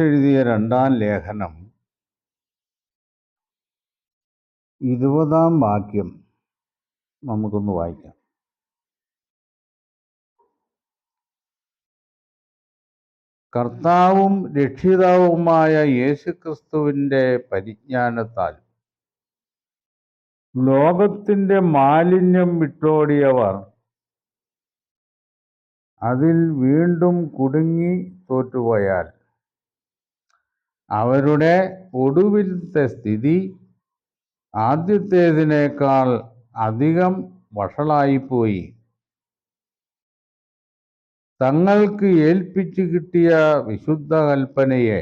എഴുതിയ രണ്ടാം ലേഖനം. ഇരുപതാം വാക്യം നമുക്കൊന്ന് വായിക്കാം. കർത്താവും രക്ഷിതാവുമായ യേശുക്രിസ്തുവിന്റെ പരിജ്ഞാനത്താൽ ലോകത്തിന്റെ മാലിന്യം വിട്ടോടിയവർ. അതിൽ വീണ്ടും കുടുങ്ങി തോറ്റുപോയാൽ അവരുടെ ഒടുവിലത്തെ സ്ഥിതി ആദ്യത്തേതിനേക്കാൾ അധികം വഷളായിപ്പോയി. തങ്ങൾക്ക് ഏൽപ്പിച്ചു കിട്ടിയ വിശുദ്ധ കൽപ്പനയെ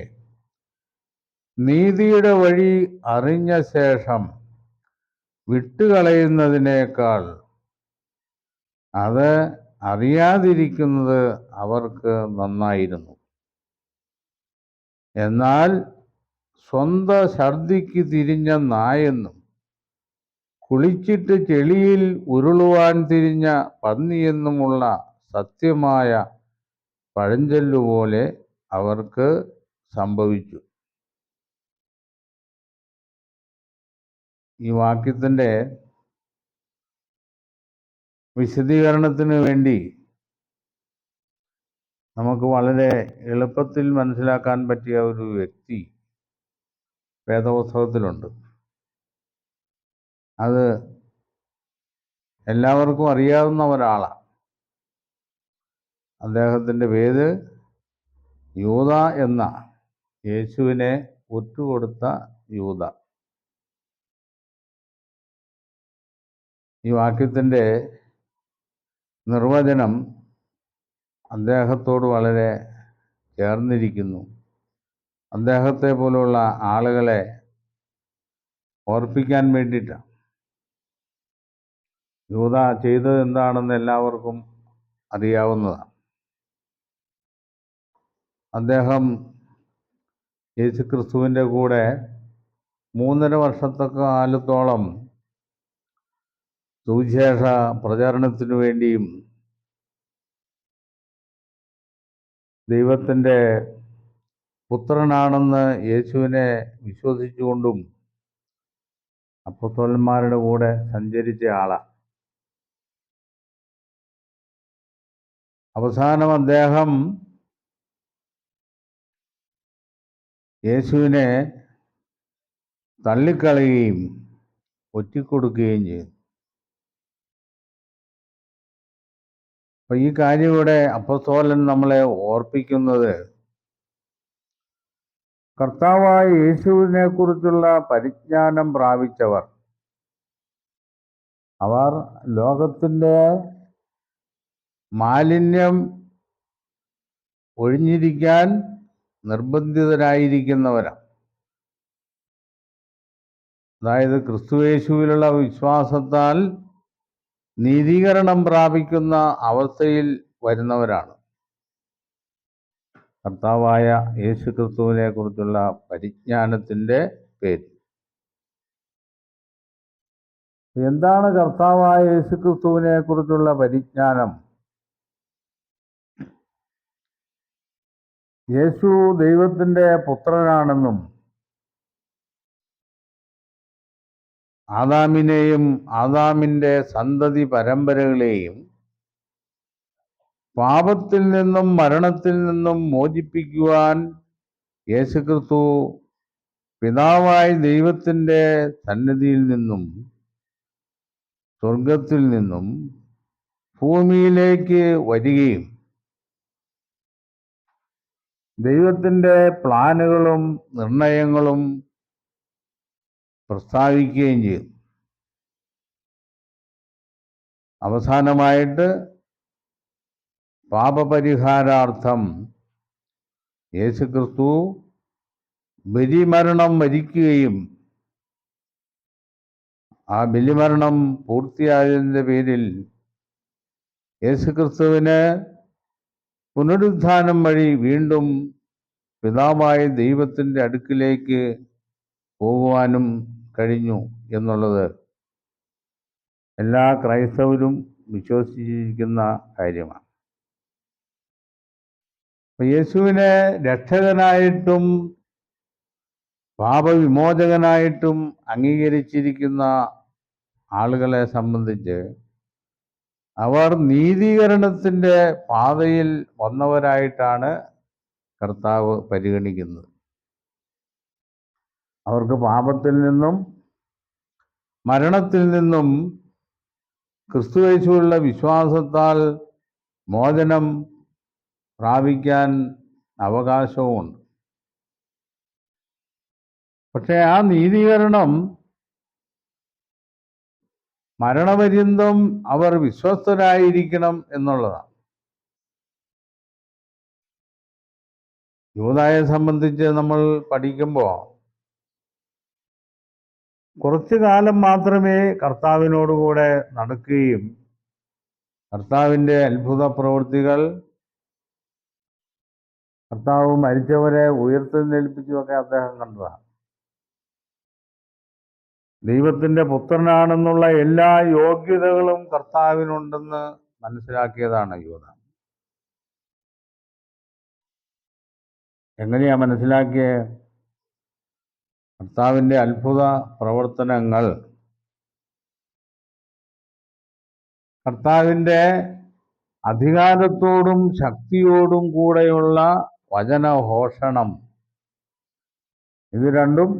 നീതിയുടെ വഴി അറിഞ്ഞ ശേഷം വിട്ടുകളയുന്നതിനേക്കാൾ അത് അറിയാതിരിക്കുന്നത് അവർക്ക് നന്നായിരുന്നു. എന്നാൽ സ്വന്ത ഛർദിക്ക് തിരിഞ്ഞ നായെന്നും കുളിച്ചിട്ട് ചെളിയിൽ ഉരുളുവാൻ തിരിഞ്ഞ പന്നിയെന്നുമുള്ള സത്യമായ പഴഞ്ചൊല്ലുപോലെ അവർക്ക് സംഭവിച്ചു. ഈ വാക്യത്തിന്റെ വിശദീകരണത്തിന് വേണ്ടി നമുക്ക് വളരെ എളുപ്പത്തിൽ മനസ്സിലാക്കാൻ പറ്റിയ ഒരു വ്യക്തി വേദപുസ്തകത്തിലുണ്ട്. അത് എല്ലാവർക്കും അറിയാവുന്ന ഒരാളാണ് അദ്ദേഹത്തിന്റെ പേര് യൂത എന്ന യേശുവിനെ ഒറ്റുകൊടുത്ത യൂത ഈ വാക്യത്തിന്റെ നിർവചനം അദ്ദേഹത്തോട് വളരെ ചേർന്നിരിക്കുന്നു. അദ്ദേഹത്തെ പോലുള്ള ആളുകളെ ഓർപ്പിക്കാൻ വേണ്ടിയിട്ടാണ്. യൂത ചെയ്തത് എന്താണെന്ന് എല്ലാവർക്കും അറിയാവുന്നതാണ്. അദ്ദേഹം യേശുക്രിസ്തുവിന്റെ കൂടെ മൂന്നര വർഷത്തെ കാലത്തോളം സുവിശേഷ പ്രചാരണത്തിനു വേണ്ടിയും ദൈവത്തിന്റെ പുത്രനാണെന്ന് യേശുവിനെ വിശ്വസിച്ചുകൊണ്ടും അപ്പത്തോലന്മാരുടെ കൂടെ സഞ്ചരിച്ച ആളാണ് അവസാനം അദ്ദേഹം യേശുവിനെ തള്ളിക്കളയുകയും ഒറ്റിക്കൊടുക്കുകയും ചെയ്തു. അപ്പോൾ ഈ കാര്യം ഇവിടെ അപ്പസ്തോലൻ നമ്മളെ ഓർപ്പിക്കുന്നത് കർത്താവായ യേശുവിനെ കുറിച്ചുള്ള പരിജ്ഞാനം പ്രാപിച്ചവർ. അവർ ലോകത്തിന്റെ മാലിന്യം ഒഴിഞ്ഞിരിക്കാൻ നിർബന്ധിതരായിരിക്കുന്നവരാണ്. അതായത് ക്രിസ്തുയേശുവിലുള്ള വിശ്വാസത്താൽ നീതീകരണം പ്രാപിക്കുന്ന അവസ്ഥയിൽ വരുന്നവരാണ്. കർത്താവായ യേശു ക്രിസ്തുവിനെ കുറിച്ചുള്ള പരിജ്ഞാനത്തിന്റെ പേര്. എന്താണ് കർത്താവായ യേശു ക്രിസ്തുവിനെ കുറിച്ചുള്ള പരിജ്ഞാനം? യേശു ദൈവത്തിന്റെ പുത്രനാണെന്നും ആദാമിനെയും ആദാമിന്റെ സന്തതി പരമ്പരകളെയും പാപത്തിൽ നിന്നും മരണത്തിൽ നിന്നും മോചിപ്പിക്കുവാൻ യേശുക്രിസ്തു പിതാവായ ദൈവത്തിന്റെ സന്നിധിയിൽ നിന്നും സ്വർഗത്തിൽ നിന്നും ഭൂമിയിലേക്ക് വരികയും ദൈവത്തിന്റെ പ്ലാനുകളും നിർണയങ്ങളും പ്രസ്താവിക്കുകയും ചെയ്തു. അവസാനമായിട്ട് പാപപരിഹാരാർത്ഥം യേശുക്രിസ്തു ബലിമരണം മരിക്കുകയും ആ ബലിമരണം പൂർത്തിയായതിന്റെ പേരിൽ യേശുക്രിസ്തുവിന് പുനരുദ്ധാനം വഴി വീണ്ടും പിതാവായ ദൈവത്തിന്റെ അടുക്കിലേക്ക് പോകുവാനും കഴിഞ്ഞു എന്നുള്ളത് എല്ലാ ക്രൈസ്തവരും വിശ്വസിച്ചിരിക്കുന്ന കാര്യമാണ്. യേശുവിനെ രക്ഷകനായിട്ടും പാപവിമോചകനായിട്ടും അംഗീകരിച്ചിരിക്കുന്ന ആളുകളെ സംബന്ധിച്ച് അവർ നീതീകരണത്തിന്റെ പാതയിൽ വന്നവരായിട്ടാണ് കർത്താവ് പരിഗണിക്കുന്നത്. അവർക്ക് പാപത്തിൽ നിന്നും മരണത്തിൽ നിന്നും ക്രിസ്തുവേശുള്ള വിശ്വാസത്താൽ മോചനം പ്രാപിക്കാൻ അവകാശവുമുണ്ട്. പക്ഷേ ആ നീതീകരണം മരണപര്യന്തം അവർ വിശ്വസ്തരായിരിക്കണം എന്നുള്ളതാണ്. യൂതായെ സംബന്ധിച്ച് നമ്മൾ പഠിക്കുമ്പോൾ കുറച്ചു കാലം മാത്രമേ കർത്താവിനോടുകൂടെ നടക്കുകയും കർത്താവിന്റെ അത്ഭുത പ്രവൃത്തികൾ കർത്താവ് മരിച്ചവരെ ഉയർത്തെഴുന്നേൽപ്പിച്ചുമൊക്കെ അദ്ദേഹം കണ്ടതാണ്. ദൈവത്തിന്റെ പുത്രനാണെന്നുള്ള എല്ലാ യോഗ്യതകളും കർത്താവിനുണ്ടെന്ന് മനസ്സിലാക്കിയതാണ് യോധ എങ്ങനെയാ മനസ്സിലാക്കിയ? കർത്താവിന്റെ അത്ഭുത പ്രവർത്തനങ്ങൾ. കർത്താവിന്റെ അധികാരത്തോടും ശക്തിയോടും കൂടെയുള്ള വചനഘോഷണം. ഇത് രണ്ടും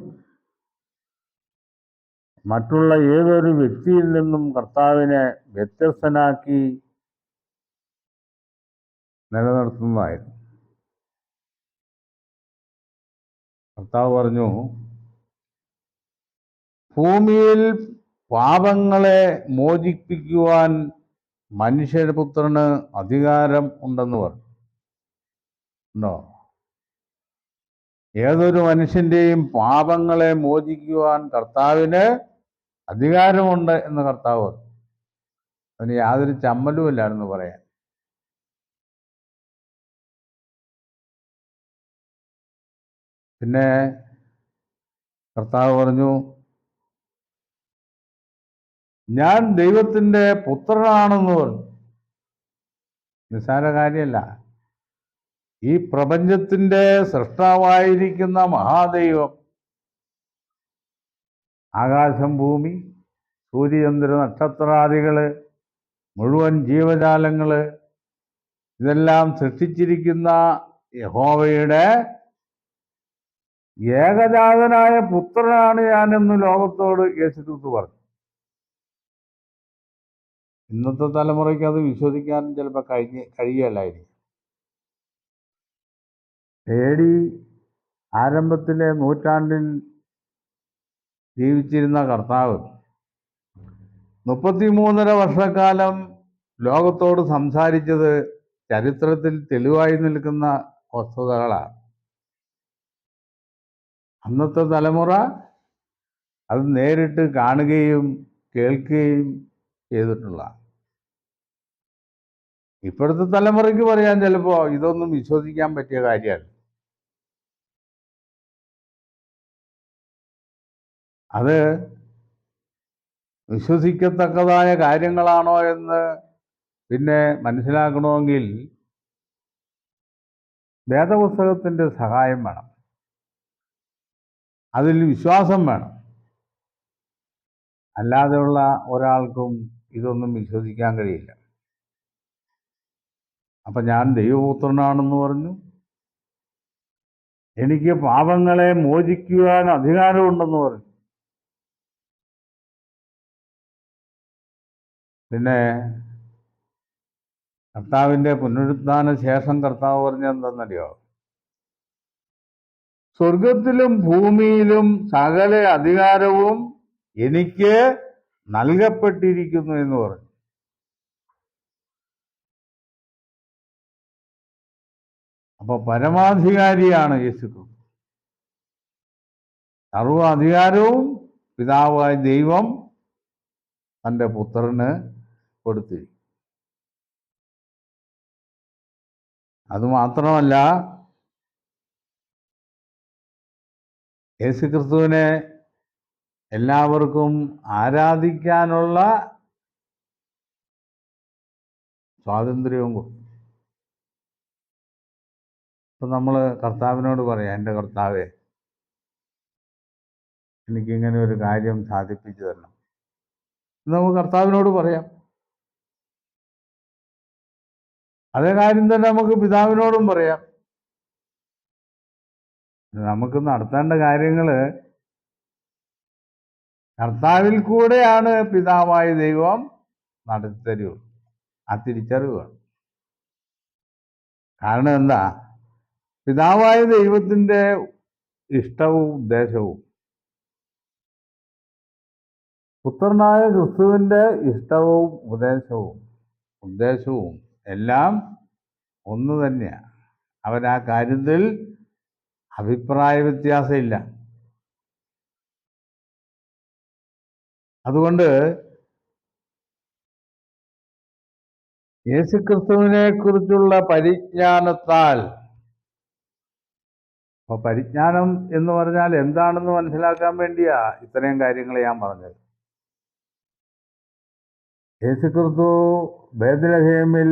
മറ്റുള്ള ഏതൊരു വ്യക്തിയിൽ നിന്നും കർത്താവിനെ വ്യത്യസ്തനാക്കി നിലനിർത്തുന്നതായിരുന്നു. കർത്താവ് പറഞ്ഞു ഭൂമിയിൽ പാപങ്ങളെ മോചിപ്പിക്കുവാൻ മനുഷ്യപുത്രന് അധികാരം ഉണ്ടെന്ന് പറഞ്ഞു. ഏതൊരു മനുഷ്യന്റെയും പാപങ്ങളെ മോചിക്കുവാൻ കർത്താവിന് അധികാരമുണ്ട് എന്ന് കർത്താവ് അതിന് യാതൊരു എന്ന് പറയാൻ. പിന്നെ കർത്താവ് പറഞ്ഞു ഞാൻ ദൈവത്തിന്റെ പുത്രനാണെന്ന് പറഞ്ഞു. നിസ്സാര കാര്യമല്ല. ഈ പ്രപഞ്ചത്തിന്റെ സൃഷ്ടാവായിരിക്കുന്ന മഹാദൈവം ആകാശം ഭൂമി സൂര്യചന്ദ്ര നക്ഷത്രാദികൾ മുഴുവൻ ജീവജാലങ്ങൾ ഇതെല്ലാം സൃഷ്ടിച്ചിരിക്കുന്ന യഹോവയുടെ ഏകജാതനായ പുത്രനാണ് ഞാനെന്ന് ലോകത്തോട് യേശുക്രിസ്തു പറഞ്ഞു. ഇന്നത്തെ തലമുറയ്ക്ക് അത് വിശ്വസിക്കാൻ ചിലപ്പോൾ കഴിഞ്ഞ് കഴിയല്ലായിരിക്കും എ ഡി ആരംഭത്തിലെ നൂറ്റാണ്ടിൽ ജീവിച്ചിരുന്ന കർത്താവ് മുപ്പത്തിമൂന്നര വർഷക്കാലം ലോകത്തോട് സംസാരിച്ചത് ചരിത്രത്തിൽ തെളിവായി നിൽക്കുന്ന വസ്തുതകളാണ്. അന്നത്തെ തലമുറ അത് നേരിട്ട് കാണുകയും കേൾക്കുകയും ചെയ്തിട്ടുള്ള. ഇപ്പോഴത്തെ തലമുറയ്ക്ക് പറയാൻ ചിലപ്പോൾ ഇതൊന്നും വിശ്വസിക്കാൻ പറ്റിയ കാര്യമാണ് അത് വിശ്വസിക്കത്തക്കതായ കാര്യങ്ങളാണോ എന്ന് പിന്നെ മനസ്സിലാക്കണമെങ്കിൽ വേദപുസ്തകത്തിന്റെ സഹായം വേണം. അതിൽ വിശ്വാസം വേണം. അല്ലാതെയുള്ള ഒരാൾക്കും ഇതൊന്നും വിശ്വസിക്കാൻ കഴിയില്ല. അപ്പം ഞാൻ ദൈവപുത്രനാണെന്ന് പറഞ്ഞു. എനിക്ക് പാപങ്ങളെ മോചിക്കുവാൻ അധികാരമുണ്ടെന്ന് പറഞ്ഞു. പിന്നെ കർത്താവിന്റെ പുനരുത്ഥാന ശേഷം കർത്താവ് പറഞ്ഞ എന്തെന്നറിയോ സ്വർഗത്തിലും ഭൂമിയിലും സകല അധികാരവും എനിക്ക് നൽകപ്പെട്ടിരിക്കുന്നു എന്ന് പറഞ്ഞു. അപ്പൊ പരമാധികാരിയാണ് യേശുക്രിസ്തു. സർവ അധികാരവും പിതാവായ ദൈവം തന്റെ പുത്രന് കൊടുത്തിരിക്കും അതുമാത്രമല്ല യേശുക്രിസ്തുവിനെ എല്ലാവർക്കും ആരാധിക്കാനുള്ള സ്വാതന്ത്ര്യവും കൊടുക്കും ഇപ്പം നമ്മൾ കർത്താവിനോട് പറയാം എന്റെ കർത്താവേ എനിക്കിങ്ങനെ ഒരു കാര്യം സാധിപ്പിച്ചു തരണം. നമുക്ക് കർത്താവിനോട് പറയാം. അതേ കാര്യം തന്നെ നമുക്ക് പിതാവിനോടും പറയാം. നമുക്ക് നടത്തേണ്ട കാര്യങ്ങൾ കർത്താവിൽ കൂടെയാണ് പിതാവായ ദൈവം നടത്തരൂ ആ തിരിച്ചറിവ് കാരണം എന്താ? പിതാവായ ദൈവത്തിന്റെ ഇഷ്ടവും ഉദ്ദേശവും. പുത്രനായ ക്രിസ്തുവിന്റെ ഇഷ്ടവും ഉപദേശവും ഉദ്ദേശവും എല്ലാം ഒന്ന് തന്നെയാണ് അവൻ ആ കാര്യത്തിൽ അഭിപ്രായ വ്യത്യാസമില്ല അതുകൊണ്ട് യേശുക്രിസ്തുവിനെ കുറിച്ചുള്ള പരിജ്ഞാനത്താൽ അപ്പൊ പരിജ്ഞാനം എന്ന് പറഞ്ഞാൽ എന്താണെന്ന് മനസ്സിലാക്കാൻ വേണ്ടിയാ ഇത്രയും കാര്യങ്ങൾ ഞാൻ പറഞ്ഞത്. യേശുക്രിസ്തു ബേദലഹേമിൽ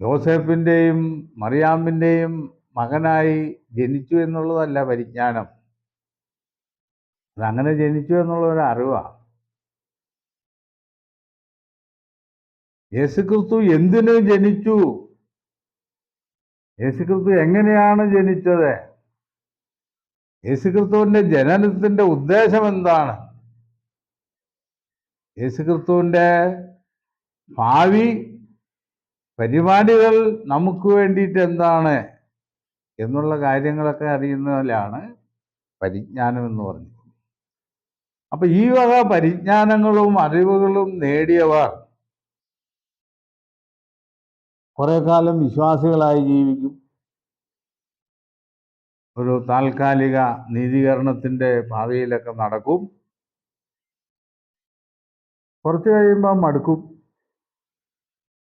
ജോസഫിന്റെയും മറിയാമ്പിന്റെയും മകനായി ജനിച്ചു എന്നുള്ളതല്ല പരിജ്ഞാനം. അതങ്ങനെ ജനിച്ചു എന്നുള്ള ഒരു അറിവാണ് യേശുക്രിസ്തു എന്തിനു ജനിച്ചു? യേശുക്രിസ്തു എങ്ങനെയാണ് ജനിച്ചത്? യേശുക്രിസ്തുവിന്റെ ജനനത്തിന്റെ ഉദ്ദേശം എന്താണ്? യേശുക്രിസ്തുവിന്റെ ഭാവി പരിപാടികൾ നമുക്ക് വേണ്ടിയിട്ട് എന്താണ്? എന്നുള്ള കാര്യങ്ങളൊക്കെ അറിയുന്നതിലാണ് പരിജ്ഞാനം എന്ന് പറഞ്ഞത്. അപ്പൊ ഈ വക പരിജ്ഞാനങ്ങളും അറിവുകളും നേടിയവർ കുറെ കാലം വിശ്വാസികളായി ജീവിക്കും. ഒരു താൽക്കാലിക നീതീകരണത്തിന്റെ ഭാവിയിലൊക്കെ നടക്കും. കുറച്ച് കഴിയുമ്പോൾ മടുക്കും.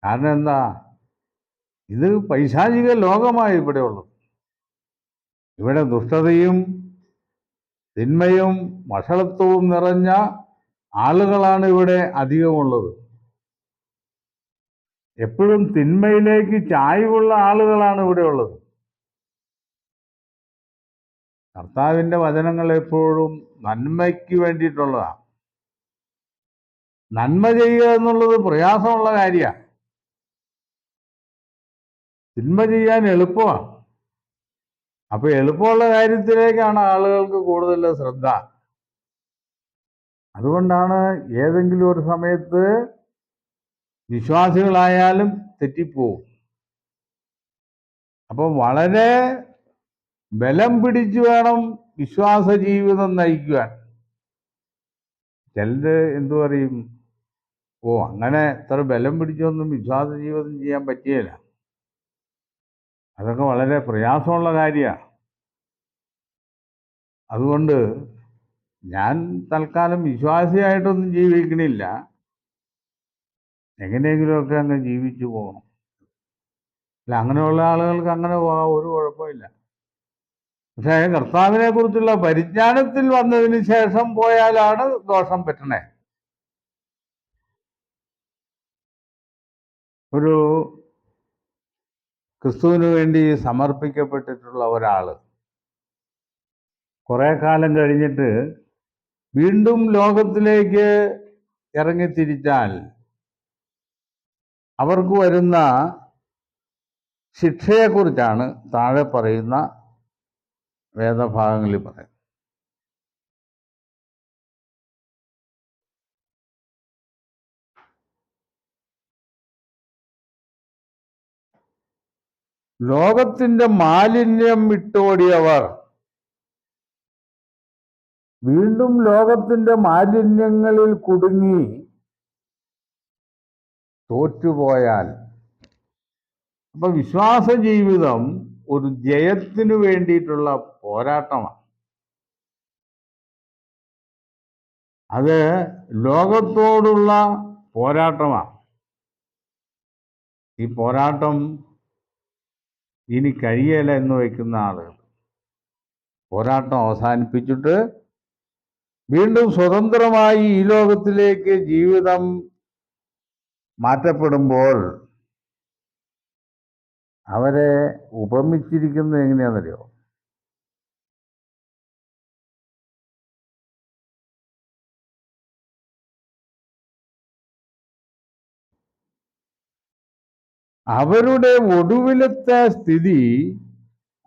കാരണം എന്താ? ഇത് പൈശാചിക ലോകമായി ഇവിടെ ഇവിടെ ദുഷ്ടതയും തിന്മയും വഷളത്വവും നിറഞ്ഞ ആളുകളാണ് ഇവിടെ അധികമുള്ളത്. എപ്പോഴും തിന്മയിലേക്ക് ചായ്വുള്ള ആളുകളാണ് ഇവിടെ ഉള്ളത്. കർത്താവിന്റെ വചനങ്ങൾ എപ്പോഴും നന്മയ്ക്ക് വേണ്ടിയിട്ടുള്ളതാണ് നന്മ ചെയ്യുക എന്നുള്ളത് പ്രയാസമുള്ള കാര്യമാണ് തിന്മ ചെയ്യാൻ എളുപ്പമാണ് അപ്പൊ എളുപ്പമുള്ള കാര്യത്തിലേക്കാണ് ആളുകൾക്ക് കൂടുതൽ ശ്രദ്ധ. അതുകൊണ്ടാണ് ഏതെങ്കിലും ഒരു സമയത്ത് വിശ്വാസികളായാലും തെറ്റിപ്പോവും. അപ്പോൾ വളരെ ബലം പിടിച്ചു വേണം വിശ്വാസ ജീവിതം നയിക്കുവാൻ. ചിലര് എന്തു പറയും? ഓ അങ്ങനെ ഇത്ര ബലം പിടിച്ചൊന്നും വിശ്വാസ ജീവിതം ചെയ്യാൻ പറ്റിയില്ല അതൊക്കെ വളരെ പ്രയാസമുള്ള കാര്യമാണ് അതുകൊണ്ട് ഞാൻ തൽക്കാലം വിശ്വാസിയായിട്ടൊന്നും ജീവിക്കണില്ല. എങ്ങനെയെങ്കിലുമൊക്കെ അങ്ങ് ജീവിച്ചു പോകണം. അല്ല അങ്ങനെയുള്ള ആളുകൾക്ക് അങ്ങനെ പോകാം ഒരു കുഴപ്പമില്ല. പക്ഷേ കർത്താവിനെ കുറിച്ചുള്ള പരിജ്ഞാനത്തിൽ വന്നതിന് ശേഷം പോയാലാണ് ദോഷം പറ്റണേ. ഒരു ക്രിസ്തുവിന് വേണ്ടി സമർപ്പിക്കപ്പെട്ടിട്ടുള്ള ഒരാൾ കുറെ കാലം കഴിഞ്ഞിട്ട് വീണ്ടും ലോകത്തിലേക്ക് ഇറങ്ങിത്തിരിച്ചാൽ അവർക്ക് വരുന്ന ശിക്ഷയെക്കുറിച്ചാണ് താഴെ പറയുന്ന വേദഭാഗങ്ങളിൽ പറയുന്നത്. ലോകത്തിന്റെ മാലിന്യം വിട്ടോടിയവർ. വീണ്ടും ലോകത്തിന്റെ മാലിന്യങ്ങളിൽ കുടുങ്ങി. തോറ്റുപോയാൽ. അപ്പൊ വിശ്വാസ ജീവിതം ഒരു ജയത്തിനു വേണ്ടിയിട്ടുള്ള പോരാട്ടമാണ്. അത് ലോകത്തോടുള്ള പോരാട്ടമാണ്. ഈ പോരാട്ടം ഇനി കഴിയല എന്ന് വയ്ക്കുന്ന ആളുകൾ. പോരാട്ടം അവസാനിപ്പിച്ചിട്ട് വീണ്ടും സ്വതന്ത്രമായി ഈ ലോകത്തിലേക്ക് ജീവിതം മാറ്റപ്പെടുമ്പോൾ അവരെ ഉപമിച്ചിരിക്കുന്നത് എങ്ങനെയാണെന്നറിയോ? അവരുടെ ഒടുവിലത്തെ സ്ഥിതി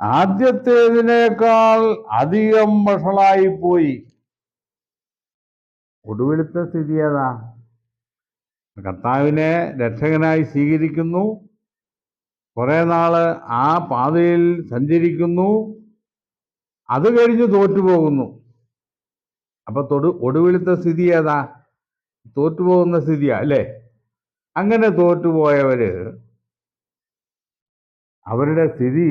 ആദ്യത്തേതിനേക്കാൾ അധികം വഷളായി പോയി ഒടുവിലത്തെ സ്ഥിതി ഏതാ? കർത്താവിനെ രക്ഷകനായി സ്വീകരിക്കുന്നു. കുറേ നാൾ ആ പാതയിൽ സഞ്ചരിക്കുന്നു. അത് കഴിഞ്ഞ് തോറ്റുപോകുന്നു. അപ്പൊ തൊടു ഒടുവിലത്തെ സ്ഥിതി ഏതാ? തോറ്റുപോകുന്ന സ്ഥിതിയാ അല്ലേ? അങ്ങനെ തോറ്റുപോയവര് അവരുടെ സ്ഥിതി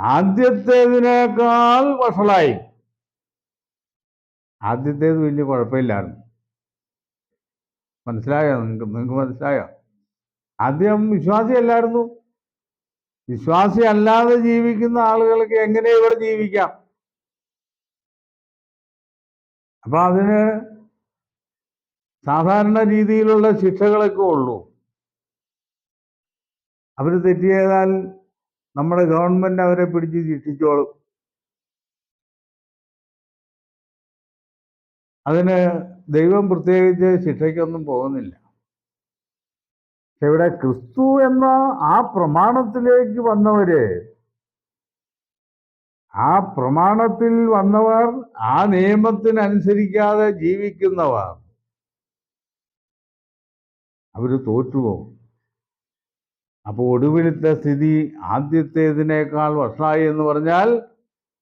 ആദ്യത്തേതിനേക്കാൾ വഷളായി. ആദ്യത്തേത് വലിയ കുഴപ്പമില്ലായിരുന്നു. മനസ്സിലായോ? നിങ്ങൾക്ക് നിങ്ങൾക്ക് മനസ്സിലായോ? ആദ്യം വിശ്വാസിയല്ലായിരുന്നു. വിശ്വാസി അല്ലാതെ ജീവിക്കുന്ന ആളുകൾക്ക് എങ്ങനെ ഇവിടെ ജീവിക്കാം? അപ്പൊ അതിന് സാധാരണ രീതിയിലുള്ള ശിക്ഷകളൊക്കെ ഉള്ളൂ. അവർ തെറ്റ് ചെയ്താൽ നമ്മുടെ ഗവൺമെന്റ് അവരെ പിടിച്ച് ശിക്ഷിച്ചോളും അതിന് ദൈവം പ്രത്യേകിച്ച് ശിക്ഷയ്ക്കൊന്നും പോകുന്നില്ല. പക്ഷെ ഇവിടെ ക്രിസ്തു എന്ന ആ പ്രമാണത്തിലേക്ക് വന്നവര് ആ പ്രമാണത്തിൽ വന്നവർ ആ നിയമത്തിനനുസരിക്കാതെ ജീവിക്കുന്നവർ അവർ തോറ്റുപോകും. അപ്പോൾ ഒടുവിലത്തെ സ്ഥിതി ആദ്യത്തേതിനേക്കാൾ വർഷമായി എന്ന് പറഞ്ഞാൽ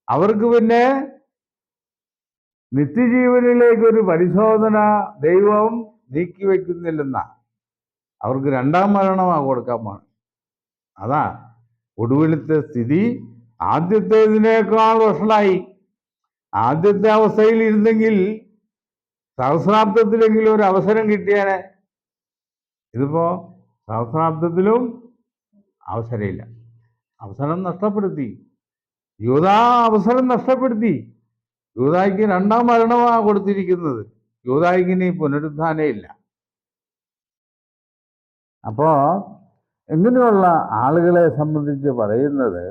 അവർക്ക് പിന്നെ നിത്യജീവനിലേക്ക് ഒരു പരിശോധന ദൈവം നീക്കിവെക്കുന്നില്ലെന്ന അവർക്ക് രണ്ടാം മരണമാ കൊടുക്കാൻ പാടും അതാ ഒടുവിലത്തെ സ്ഥിതി ആദ്യത്തേതിനേക്കാൾ വഷളായി. ആദ്യത്തെ അവസ്ഥയിൽ ഇരുന്നെങ്കിൽ സഹസ്രാബ്ദത്തിലെങ്കിലും ഒരു അവസരം കിട്ടിയാനെ. ഇതിപ്പോ സഹസ്രാബ്ദത്തിലും അവസരമില്ല. അവസരം നഷ്ടപ്പെടുത്തി. യൂത അവസരം നഷ്ടപ്പെടുത്തി. യൂതായിക്ക് രണ്ടാം മരണമാണ് കൊടുത്തിരിക്കുന്നത്. യൂതായിക്കിന് ഇനി പുനരുദ്ധാനേ ഇല്ല. അപ്പോ ഇങ്ങനെയുള്ള ആളുകളെ സംബന്ധിച്ച് പറയുന്നത്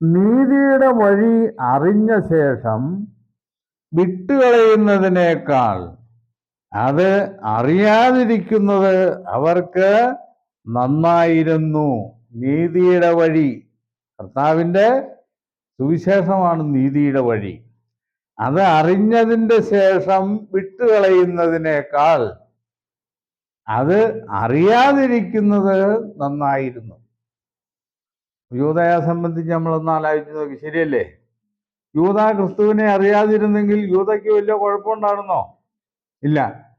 നീതിയുടെ വഴി അറിഞ്ഞ ശേഷം വിട്ടുകളയുന്നതിനേക്കാൾ അത് അറിയാതിരിക്കുന്നത് അവർക്ക് നന്നായിരുന്നു. നീതിയുടെ വഴി. കർത്താവിന്റെ സുവിശേഷമാണ് നീതിയുടെ വഴി. അത് അറിഞ്ഞതിന്റെ ശേഷം വിട്ടുകളയുന്നതിനേക്കാൾ അത് അറിയാതിരിക്കുന്നത് നന്നായിരുന്നു. യൂതയെ സംബന്ധിച്ച് നമ്മളൊന്ന് ആലോചിച്ച് നോക്കി. ശരിയല്ലേ? യൂത ക്രിസ്തുവിനെ അറിയാതിരുന്നെങ്കിൽ യൂതയ്ക്ക് വലിയ കുഴപ്പമുണ്ടായിരുന്നോ? ഇല്ല.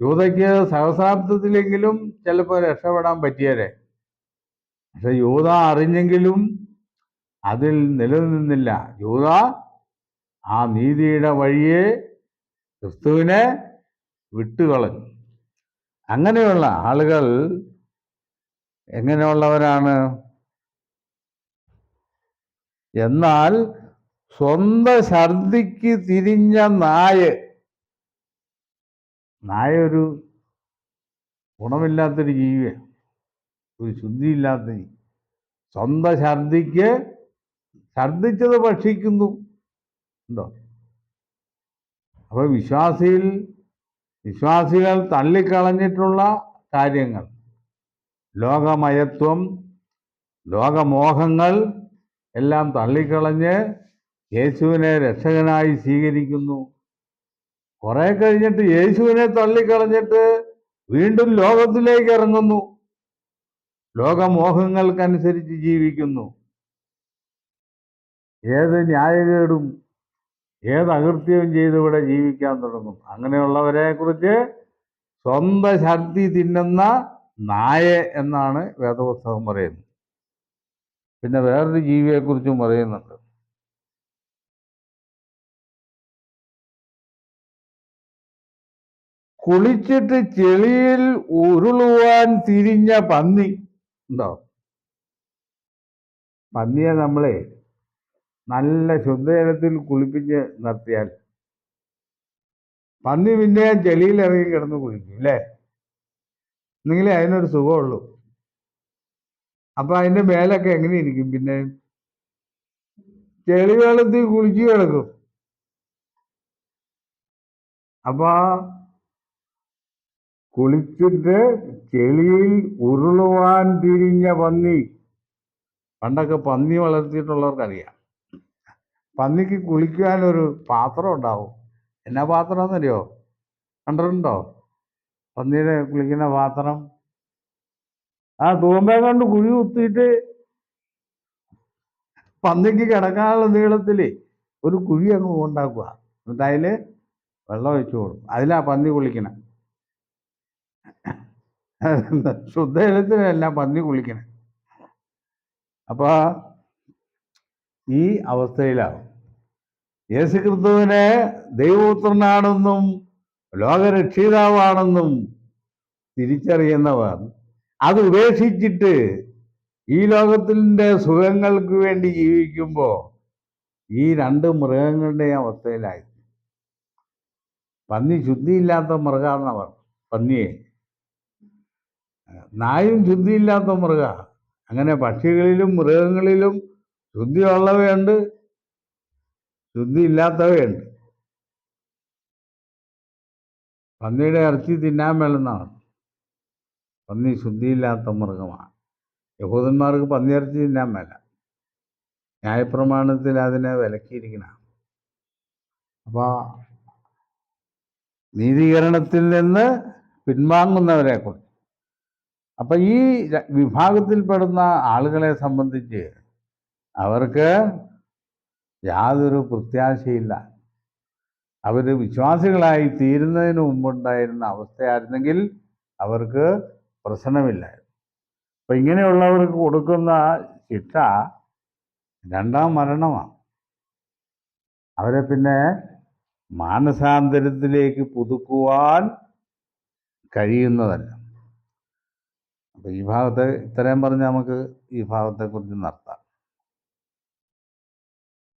യൂതയ്ക്ക് സഹസ്രാബ്ദത്തിലെങ്കിലും ചിലപ്പോൾ രക്ഷപ്പെടാൻ പറ്റിയരെ പക്ഷെ യൂത അറിഞ്ഞെങ്കിലും അതിൽ നിലനിന്നില്ല. യൂത ആ നീതിയുടെ വഴിയെ ക്രിസ്തുവിനെ വിട്ടുകളഞ്ഞു. അങ്ങനെയുള്ള ആളുകൾ എങ്ങനെയുള്ളവരാണ്? എന്നാൽ സ്വന്തം ഛർദിക്ക് തിരിഞ്ഞ നായ് നായ ഒരു ഗുണമില്ലാത്തൊരു ജീവിയാണ് ഒരു ശുദ്ധിയില്ലാത്ത സ്വന്തം ഛർദിക്ക് ഛർദിച്ചത് ഭക്ഷിക്കുന്നു. ഉണ്ടോ? അപ്പൊ വിശ്വാസിയിൽ വിശ്വാസികൾ തള്ളിക്കളഞ്ഞിട്ടുള്ള കാര്യങ്ങൾ. ലോകമയത്വം ലോകമോഹങ്ങൾ എല്ലാം തള്ളിക്കളഞ്ഞ് യേശുവിനെ രക്ഷകനായി സ്വീകരിക്കുന്നു. കുറെ കഴിഞ്ഞിട്ട് യേശുവിനെ തള്ളിക്കളഞ്ഞിട്ട് വീണ്ടും ലോകത്തിലേക്ക് ഇറങ്ങുന്നു. ലോകമോഹങ്ങൾക്കനുസരിച്ച് ജീവിക്കുന്നു. ഏത് ന്യായകേടും ഏത് അകൃത്യവും ചെയ്ത് ഇവിടെ ജീവിക്കാൻ തുടങ്ങും. അങ്ങനെയുള്ളവരെ കുറിച്ച് സ്വന്തം ശക്തി തിന്നുന്ന നായ എന്നാണ് വേദപുസ്തകം പറയുന്നത്. പിന്നെ വേറൊരു ജീവിയെക്കുറിച്ചും പറയുന്നുണ്ട്. കുളിച്ചിട്ട് ചെളിയിൽ ഉരുളുവാൻ തിരിഞ്ഞ പന്നി. ഉണ്ടോ? പന്നിയെ നമ്മളെ നല്ല ശുദ്ധജലത്തിൽ കുളിപ്പിച്ച് നിർത്തിയാൽ പന്നി പിന്നെ ചെളിയിൽ ഇറങ്ങി കിടന്ന് കുളിക്കും അല്ലേ? എന്നെങ്കിലേ അതിനൊരു സുഖമുള്ളൂ. അപ്പൊ അതിന്റെ മേലൊക്കെ എങ്ങനെ ഇരിക്കും പിന്നെ? ചെളി വെള്ളത്തിൽ കുളിച്ചു കിടക്കും. അപ്പൊ കുളിച്ചിട്ട് ചെളിയിൽ ഉരുളുവാൻ തിരിഞ്ഞ പന്നി. പണ്ടൊക്കെ പന്നി വളർത്തിയിട്ടുള്ളവർക്കറിയാം. പന്നിക്ക് കുളിക്കാൻ ഒരു പാത്രം ഉണ്ടാവും. എന്നാ പാത്രം എന്നറിയോ കണ്ടിട്ടുണ്ടോ? പന്നിയുടെ കുളിക്കുന്ന പാത്രം. ആ തൂമ്പ കൊണ്ട് കുഴി കുത്തിയിട്ട് പന്നിക്ക് കിടക്കാനുള്ള നീളത്തിൽ ഒരു കുഴി അങ്ങ് ഉണ്ടാക്കുക. എന്നിട്ട് അതിൽ വെള്ളം ഒഴിച്ചു കൊടുക്കും. അതിലാ പന്നി കുളിക്കണേ. ശുദ്ധജലത്തിലല്ല പന്നി കുളിക്കണം. അപ്പോൾ ഈ അവസ്ഥയിലാവും. യേശുക്രിസ്തുവിനെ ദൈവപുത്രനാണെന്നും ലോകരക്ഷിതാവാണെന്നും തിരിച്ചറിയുന്നവർ അത് ഉപേക്ഷിച്ചിട്ട് ഈ ലോകത്തിന്റെ സുഖങ്ങൾക്ക് വേണ്ടി ജീവിക്കുമ്പോൾ ഈ രണ്ട് മൃഗങ്ങളുടെയും അവസ്ഥയിലായി. പന്നി ശുദ്ധിയില്ലാത്ത മൃഗമാണെന്നവർ പന്നിയെ. നായും ശുദ്ധിയില്ലാത്ത മൃഗ. അങ്ങനെ പക്ഷികളിലും മൃഗങ്ങളിലും ശുദ്ധിയുള്ളവയുണ്ട് ശുദ്ധിയില്ലാത്തവയുണ്ട്. പന്നിയുടെ ഇറച്ചി തിന്നാൻ മേലെന്നാണ് പന്നി ശുദ്ധിയില്ലാത്ത മൃഗമാണ്. യഹൂദന്മാർക്ക് പന്നിയിറച്ചി തിന്നാൻ മേല. ന്യായപ്രമാണത്തിൽ അതിനെ വിലക്കിയിരിക്കണം. അപ്പോൾ നീതീകരണത്തിൽ നിന്ന് പിൻവാങ്ങുന്നവരെ അപ്പൊ ഈ വിഭാഗത്തിൽപ്പെടുന്ന ആളുകളെ സംബന്ധിച്ച് അവർക്ക് യാതൊരു പ്രത്യാശയില്ല. അവർ വിശ്വാസികളായി തീരുന്നതിന് മുമ്പുണ്ടായിരുന്ന അവസ്ഥയായിരുന്നെങ്കിൽ അവർക്ക് പ്രശ്നമില്ലായിരുന്നു. അപ്പൊ ഇങ്ങനെയുള്ളവർക്ക് കൊടുക്കുന്ന ശിക്ഷ രണ്ടാം മരണമാണ്. അവരെ പിന്നെ മാനസാന്തരത്തിലേക്ക് പുതുക്കുവാൻ കഴിയുന്നതല്ല. അപ്പൊ ഈ ഭാഗത്തെ ഇത്രയും പറഞ്ഞ് നമുക്ക് ഈ ഭാഗത്തെക്കുറിച്ച് നടത്താം